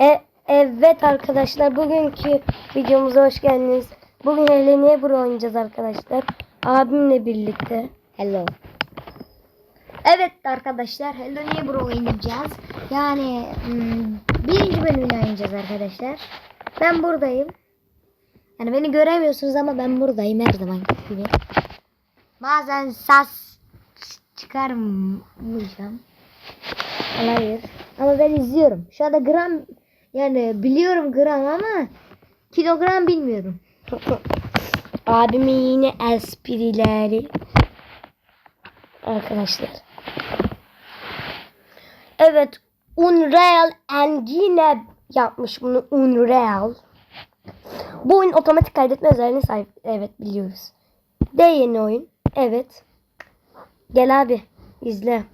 E, evet arkadaşlar bugünkü videomuza hoş geldiniz. Bugün Heleniye Bro oynayacağız arkadaşlar. Abimle birlikte. Hello. Evet arkadaşlar Hello Neighbor oynayacağız. Yani hmm, birinci bölümünü oynayacağız arkadaşlar. Ben buradayım. Yani beni göremiyorsunuz ama ben buradayım her zaman gibi. Bazen sas çıkarmayacağım. Hayır. Ama ben izliyorum. Şu anda gram yani biliyorum gram ama kilogram bilmiyorum. Abimin yine esprileri. Arkadaşlar. Evet. Unreal Engine yapmış bunu. Unreal. Bu oyun otomatik kaydetme özelliğine sahip. Evet biliyoruz. De yeni oyun. Evet. Gel abi. izle.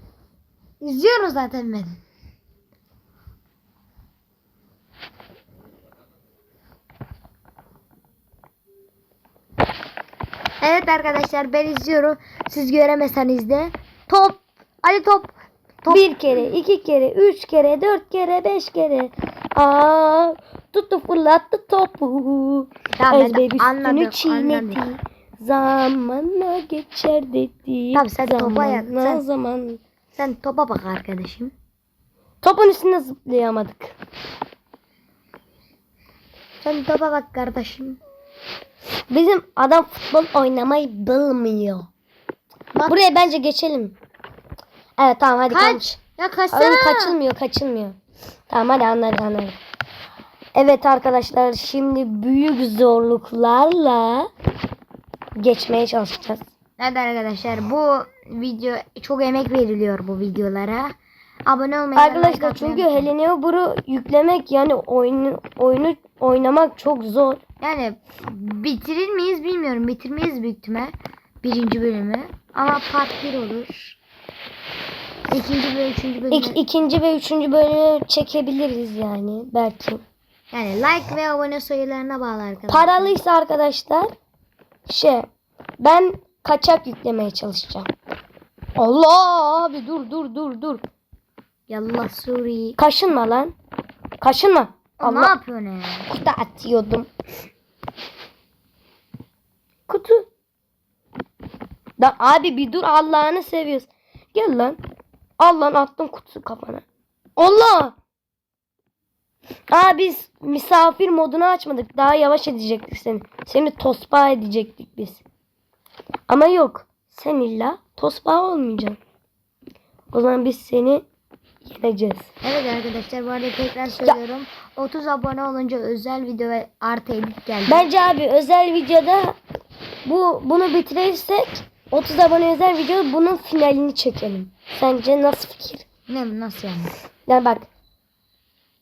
İzliyorum zaten ben. Evet arkadaşlar ben izliyorum. Siz göremeseniz de. Top. Hadi top. Top. Bir kere, iki kere, üç kere, dört kere, beş kere. Aa, tuttu fırlattı topu. Tamam, Ezber üstünü çiğnedi. anladım. Zamanla geçer dedi. Tamam, sen topa yak, Zamanla sen- zaman. Sen topa bak arkadaşım. Topun üstüne zıplayamadık. Sen topa bak kardeşim. Bizim adam futbol oynamayı bilmiyor. Bak. Buraya bence geçelim. Evet tamam hadi kaç. Kaç. Ya kaçsana. Kaçılmıyor kaçılmıyor. Tamam hadi anladık anladık. Evet arkadaşlar şimdi büyük zorluklarla geçmeye çalışacağız. Evet arkadaşlar bu video çok emek veriliyor bu videolara. Abone olmayı Arkadaşlar çünkü unutmayın. Helene Bur'u yüklemek yani oyunu oyunu oynamak çok zor. Yani bitirir miyiz bilmiyorum. Bitirmeyiz büyük ihtimal. Birinci bölümü. Ama part 1 olur. İkinci ve üçüncü bölümü. İk, ikinci ve üçüncü bölümü çekebiliriz yani belki. Yani like ve abone sayılarına bağlı arkadaşlar. Paralıysa arkadaşlar şey ben kaçak yüklemeye çalışacağım. Allah abi dur dur dur dur. Yallah Suri. Kaşınma lan. Kaşınma. Ne Allah yapıyorsun ya? kutu atıyordum. Kutu. Da abi bir dur Allah'ını seviyoruz. Gel lan. Al lan attım kutusu kafana. Allah. Aa biz misafir modunu açmadık. Daha yavaş edecektik seni. Seni tosbağa edecektik biz. Ama yok. Sen illa tosbağa olmayacaksın. O zaman biz seni yeneceğiz. Evet arkadaşlar bu arada tekrar söylüyorum. 30 abone olunca özel video ve artı edit geldi. Bence abi özel videoda bu bunu bitirirsek 30 abone özel video bunun finalini çekelim. Sence nasıl fikir? Ne nasıl yani? Yani bak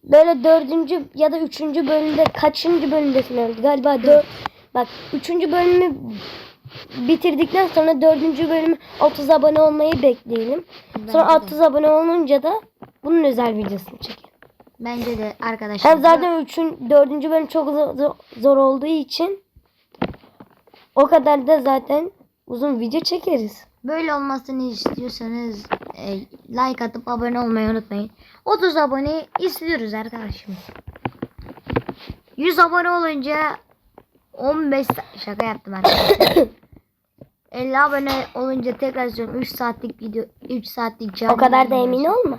böyle dördüncü ya da üçüncü bölümde kaçıncı bölümde final? Galiba dört. Bak üçüncü bölümü bitirdikten sonra dördüncü bölümü 30 abone olmayı bekleyelim. Sonra Bence de. 30 abone olunca bunun özel videosunu çekelim. Bence de arkadaşlar. Hem zaten üçün, dördüncü bölüm çok zor- zor olduğu için o kadar da zaten uzun video çekeriz. Böyle olmasını istiyorsanız e, like atıp abone olmayı unutmayın. 30 abone istiyoruz arkadaşım. 100 abone olunca 15 sa- şaka yaptım arkadaşlar. 50 abone olunca tekrar söylüyorum 3 saatlik video 3 saatlik canlı O kadar da emin olma.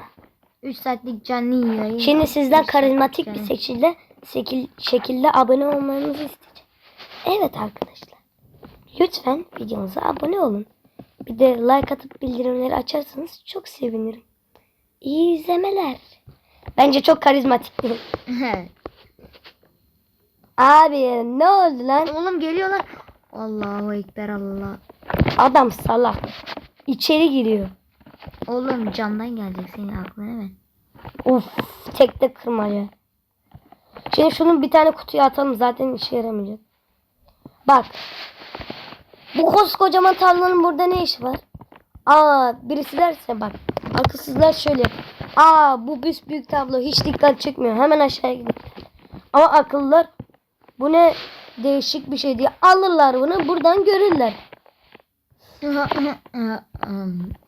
3 saatlik canlı yayın. Şimdi sizden karizmatik bir şekilde şekil, şekilde abone olmanızı isteyeceğim. Evet arkadaşlar. Lütfen videomuza abone olun. Bir de like atıp bildirimleri açarsanız çok sevinirim. İyi izlemeler. Bence çok karizmatik. Abi ne oldu lan? Oğlum geliyorlar. Allahu ekber Allah. Adam salak. İçeri giriyor. Oğlum camdan gelecek senin aklına hemen. Uf tek de kırmaya. Şimdi şunun bir tane kutuya atalım zaten işe yaramayacak. Bak. Bu koskocaman tarlanın burada ne işi var? Aa birisi derse bak. Akılsızlar şöyle. Aa bu büs büyük tablo hiç dikkat çekmiyor. Hemen aşağıya gidiyor. Ama akıllılar bu ne değişik bir şey diye alırlar bunu buradan görürler.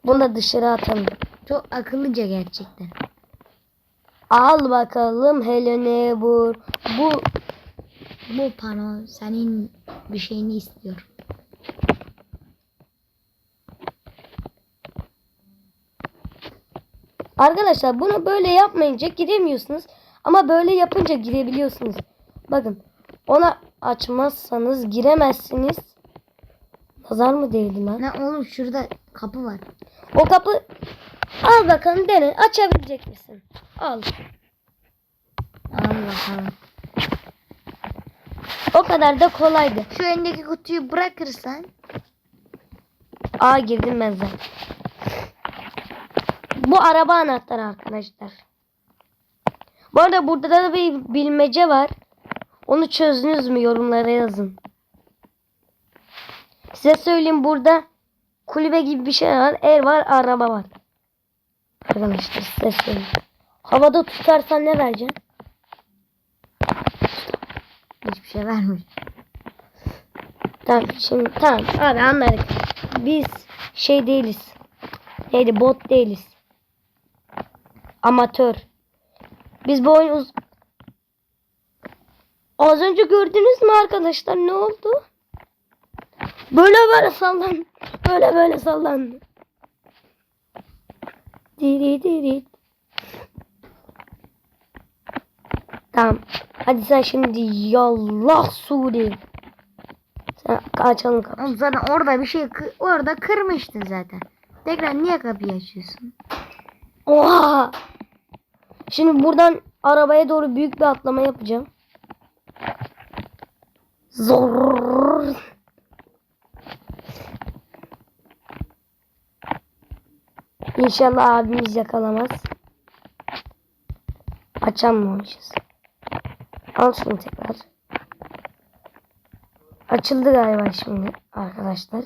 Bunu da dışarı atalım. Çok akıllıca gerçekten. Al bakalım Helene Bur. Bu Bu pano senin bir şeyini istiyor. Arkadaşlar bunu böyle yapmayınca giremiyorsunuz. Ama böyle yapınca girebiliyorsunuz. Bakın ona açmazsanız giremezsiniz. Nazar mı değdi lan? Ne oğlum şurada kapı var. O kapı al bakalım dene açabilecek misin? Al. Al bakalım. O kadar da kolaydı. Şu elindeki kutuyu bırakırsan Aa girdim ben zaten. Bu araba anahtarı arkadaşlar. Bu arada burada da bir bilmece var. Onu çözdünüz mü yorumlara yazın. Size söyleyeyim burada kulübe gibi bir şey var. Ev var, araba var. Arkadaşlar size söyleyeyim. Havada tutarsan ne vereceksin? hiçbir şey vermiyor. Tamam şimdi tamam abi anladık. Biz şey değiliz. Neydi bot değiliz. Amatör. Biz bu oyunu uz- Az önce gördünüz mü arkadaşlar ne oldu? Böyle böyle sallan. Böyle böyle sallandı. Diri diri. Tamam. Hadi sen şimdi yallah Suri. Sen açalım kapıyı. Oğlum zaten orada bir şey orada kırmıştın zaten. Tekrar niye kapıyı açıyorsun? Oha! Şimdi buradan arabaya doğru büyük bir atlama yapacağım. Zor. İnşallah abimiz yakalamaz. Açamamışız. Al şunu tekrar. Açıldı galiba şimdi arkadaşlar.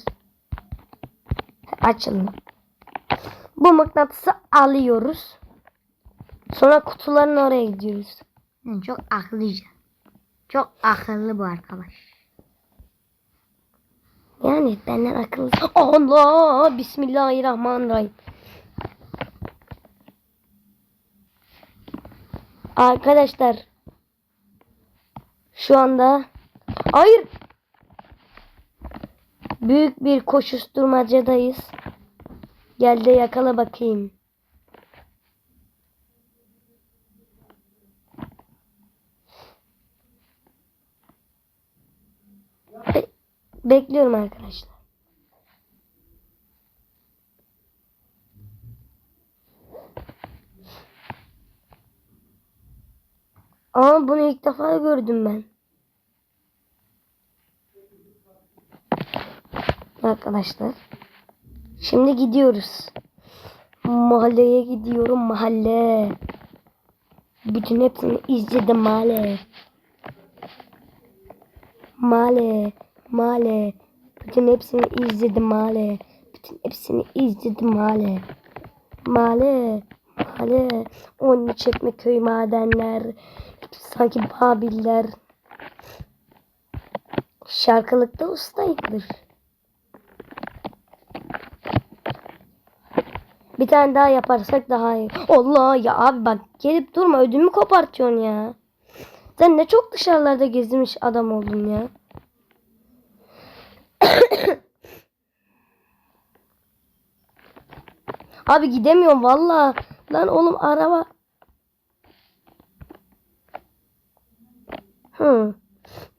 Açıldı. Bu mıknatısı alıyoruz. Sonra kutuların oraya gidiyoruz. Hı, çok akıllıca. Çok akıllı bu arkadaş. Yani benden akıllı. Allah! Bismillahirrahmanirrahim. Arkadaşlar şu anda hayır büyük bir koşuşturmacadayız. Gel de yakala bakayım. Bekliyorum arkadaşlar. Ama bunu ilk defa gördüm ben. Arkadaşlar. Şimdi gidiyoruz. Mahalleye gidiyorum mahalle. Bütün hepsini izledim mahalle. Mahalle. Mahalle. Bütün hepsini izledim mahalle. Bütün hepsini izledim mahalle. Mahalle. Mahalle. Onu çekme köy madenler. Sanki Babiller. Şarkılıkta ustayımdır. Bir tane daha yaparsak daha iyi. Allah ya abi bak gelip durma ödümü kopartıyorsun ya. Sen ne çok dışarılarda gezmiş adam oldun ya. Abi gidemiyorum valla. Lan oğlum araba.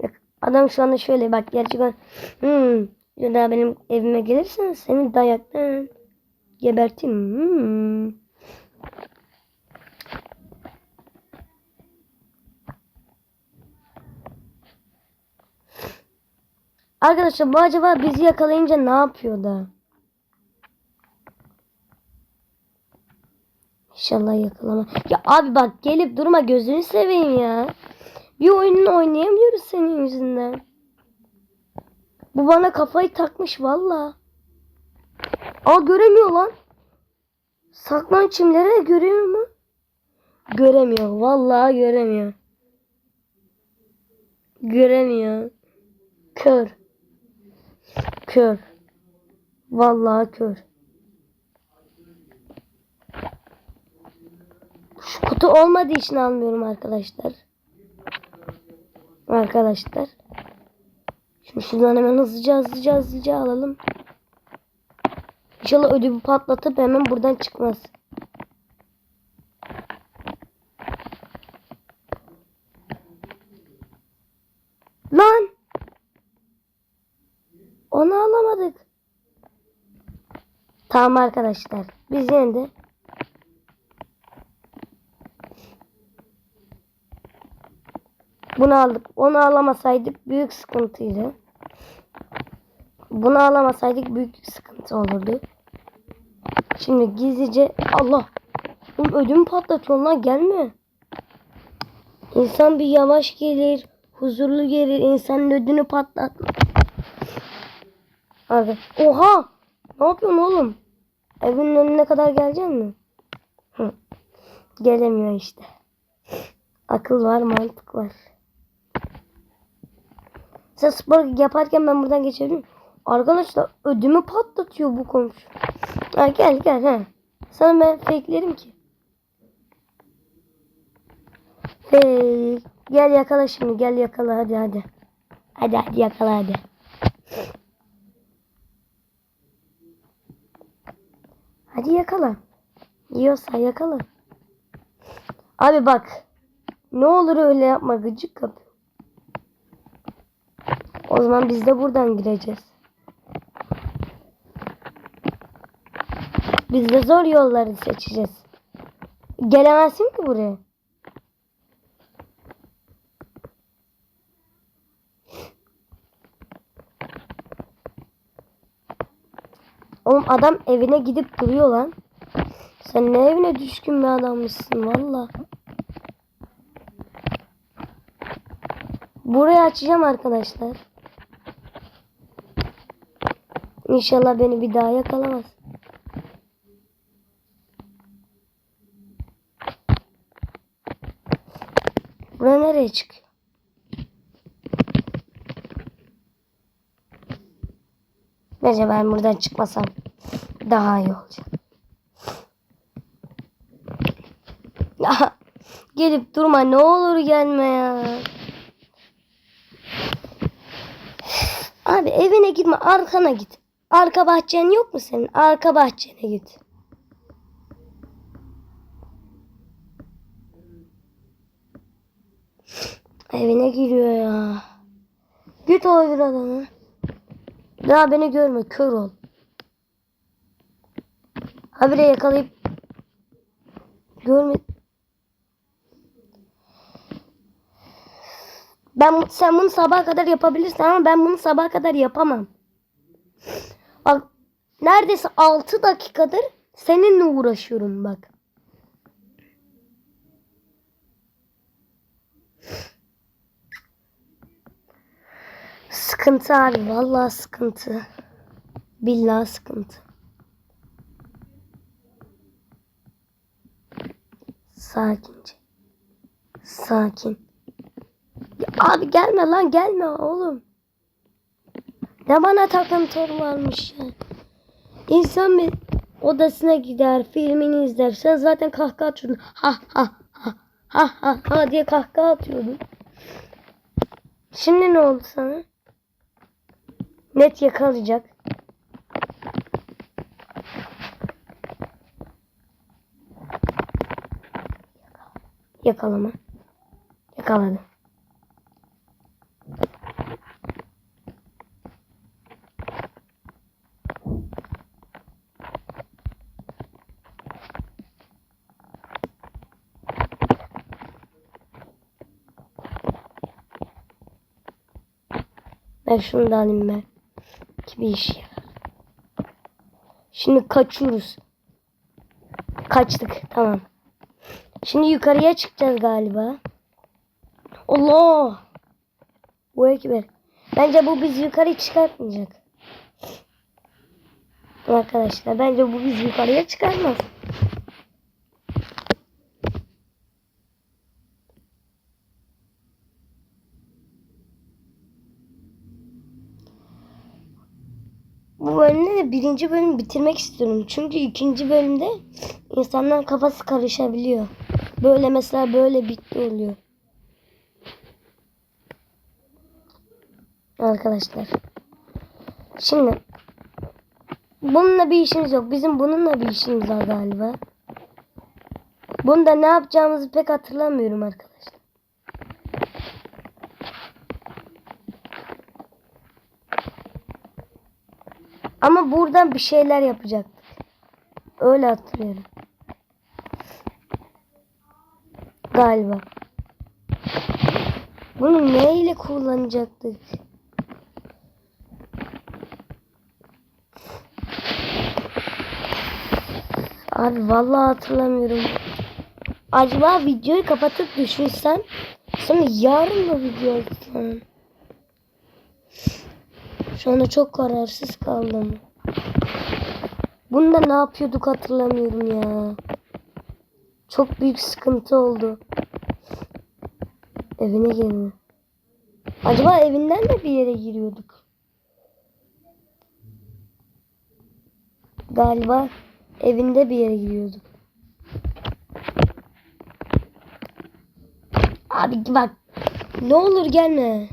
Bak, Adam şu anda şöyle bak gerçekten. Hmm. Bir daha benim evime gelirsen seni dayaktan geberteyim. Hmm. Arkadaşlar bu acaba bizi yakalayınca ne yapıyor da? İnşallah yakalama. Ya abi bak gelip durma gözünü seveyim ya. Bir oyununu oynayamıyoruz senin yüzünden. Bu bana kafayı takmış valla. Aa göremiyor lan. Saklan çimlere görüyor mu? Göremiyor. Vallahi göremiyor. Göremiyor. Kör. Kör. Vallahi kör. Şu kutu olmadığı için almıyorum arkadaşlar. Arkadaşlar. Şimdi şuradan hemen hızlıca hızlıca hızlıca alalım. İnşallah ödümü patlatıp hemen buradan çıkmaz. Lan! Onu alamadık. Tamam arkadaşlar. Biz yine de Bunu aldık. Onu alamasaydık büyük sıkıntıydı. Bunu alamasaydık büyük sıkıntı olurdu. Şimdi gizlice Allah. Oğlum ödümü patlatıyor lan gelme. İnsan bir yavaş gelir. Huzurlu gelir. İnsanın ödünü patlatma. Abi. Oha. Ne yapıyorsun oğlum? Evin önüne kadar gelecek mi? Hı. Gelemiyor işte. Akıl var, mantık var. Sen spor yaparken ben buradan geçebilirim. Arkadaşlar ödümü patlatıyor bu komşu. Ha, gel gel ha. Sana ben fakelerim ki. Fake. Gel yakala şimdi gel yakala hadi hadi. Hadi hadi yakala hadi. Hadi yakala. Yiyorsa yakala. Abi bak. Ne olur öyle yapma gıcık kapı. O zaman biz de buradan gireceğiz. Biz de zor yolları seçeceğiz. Gelemezsin ki buraya. Oğlum adam evine gidip duruyor lan. Sen ne evine düşkün bir adammışsın valla. Burayı açacağım arkadaşlar. İnşallah beni bir daha yakalamaz. Bura nereye çıkıyor? Bence ben buradan çıkmasam daha iyi olacak. Gelip durma ne olur gelme ya. Abi evine gitme arkana git. Arka bahçen yok mu senin? Arka bahçene git. Evine giriyor ya. Git o bir adamı. Daha beni görme kör ol. Habire yakalayıp görme. Ben sen bunu sabaha kadar yapabilirsin ama ben bunu sabaha kadar yapamam. Bak neredeyse 6 dakikadır seninle uğraşıyorum bak. Sıkıntı abi vallahi sıkıntı. Billahi sıkıntı. Sakince. Sakin. Ya abi gelme lan gelme oğlum. Ne bana takıntı varmış ya. İnsan bir odasına gider, filmini izler. Sen zaten kahkaha atıyordun. Ha ha ha ha ha ha diye kahkaha atıyordun. Şimdi ne oldu sana? Net yakalayacak. Yakalama. Yakaladı. Ben şunu da alayım. Ki bir iş yarar. Şimdi kaçıyoruz. Kaçtık. Tamam. Şimdi yukarıya çıkacağız galiba. Allah. Bu ekber. Bence bu bizi yukarı çıkartmayacak. Arkadaşlar bence bu bizi yukarıya çıkarmaz. Bu bölümde de birinci bölümü bitirmek istiyorum. Çünkü ikinci bölümde insanların kafası karışabiliyor. Böyle mesela böyle bitti oluyor. Arkadaşlar. Şimdi bununla bir işimiz yok. Bizim bununla bir işimiz var galiba. Bunda ne yapacağımızı pek hatırlamıyorum arkadaşlar. Ama buradan bir şeyler yapacaktık. Öyle hatırlıyorum. Galiba. Bunu neyle kullanacaktık? Abi vallahi hatırlamıyorum. Acaba videoyu kapatıp düşünsem sonra yarın mı video atsam? Şu çok kararsız kaldım. Bunda ne yapıyorduk hatırlamıyorum ya. Çok büyük sıkıntı oldu. Evine girme. Acaba evinden mi bir yere giriyorduk? Galiba evinde bir yere giriyorduk. Abi bak. Ne olur gelme.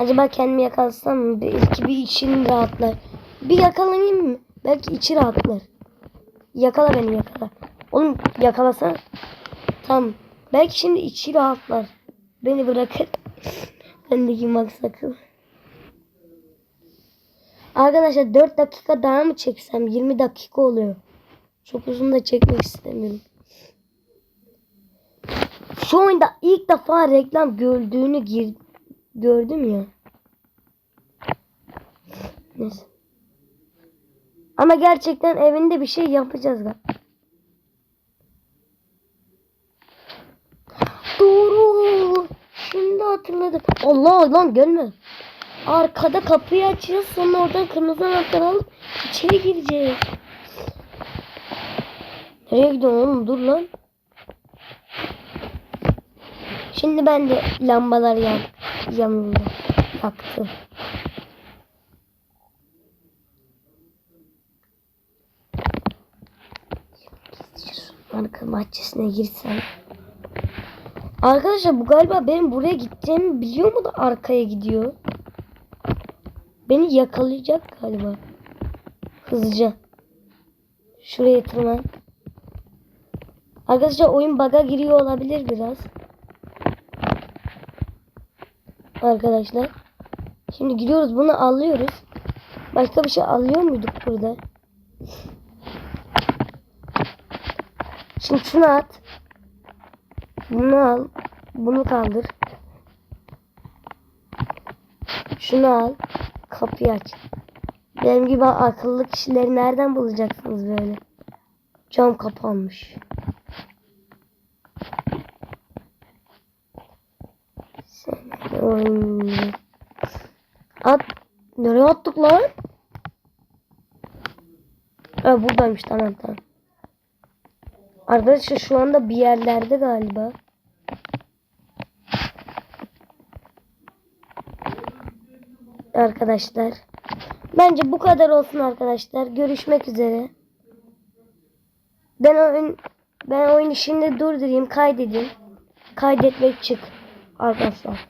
Acaba kendimi yakalasam mı? Belki bir için rahatlar. Bir yakalanayım mı? Belki içi rahatlar. Yakala beni yakala. Oğlum yakalasana. Tamam. Belki şimdi içi rahatlar. Beni bırakır. Bendeki max akıl. Arkadaşlar 4 dakika daha mı çeksem? 20 dakika oluyor. Çok uzun da çekmek istemiyorum. Şu oyunda ilk defa reklam gördüğünü gir gördüm ya. Neyse. Ama gerçekten evinde bir şey yapacağız galiba. Doğru. Şimdi hatırladım. Allah lan gelme. Arkada kapıyı açacağız sonra oradan kırmızı anahtar alıp içeri gireceğiz. Nereye gidiyorsun oğlum dur lan. Şimdi ben de lambalar yan, yanında yaktım. Arka bahçesine girsem. Arkadaşlar bu galiba benim buraya gideceğimi biliyor mu da arkaya gidiyor. Beni yakalayacak galiba. Hızlıca. Şuraya tırman. Arkadaşlar oyun bug'a giriyor olabilir biraz. Arkadaşlar. Şimdi gidiyoruz bunu alıyoruz. Başka bir şey alıyor muyduk burada? Şimdi şunu at. Bunu al. Bunu kaldır. Şunu al. Kapıyı aç. Benim gibi akıllı kişileri nereden bulacaksınız böyle? Cam kapanmış. Sen At. Nereye attık lan? Ha buradaymış tamam tamam. Arkadaşlar şu anda bir yerlerde galiba. Arkadaşlar. Bence bu kadar olsun arkadaşlar. Görüşmek üzere. Ben oyun ben oyunu şimdi durdurayım, kaydedeyim. Kaydetmek çık arkadaşlar.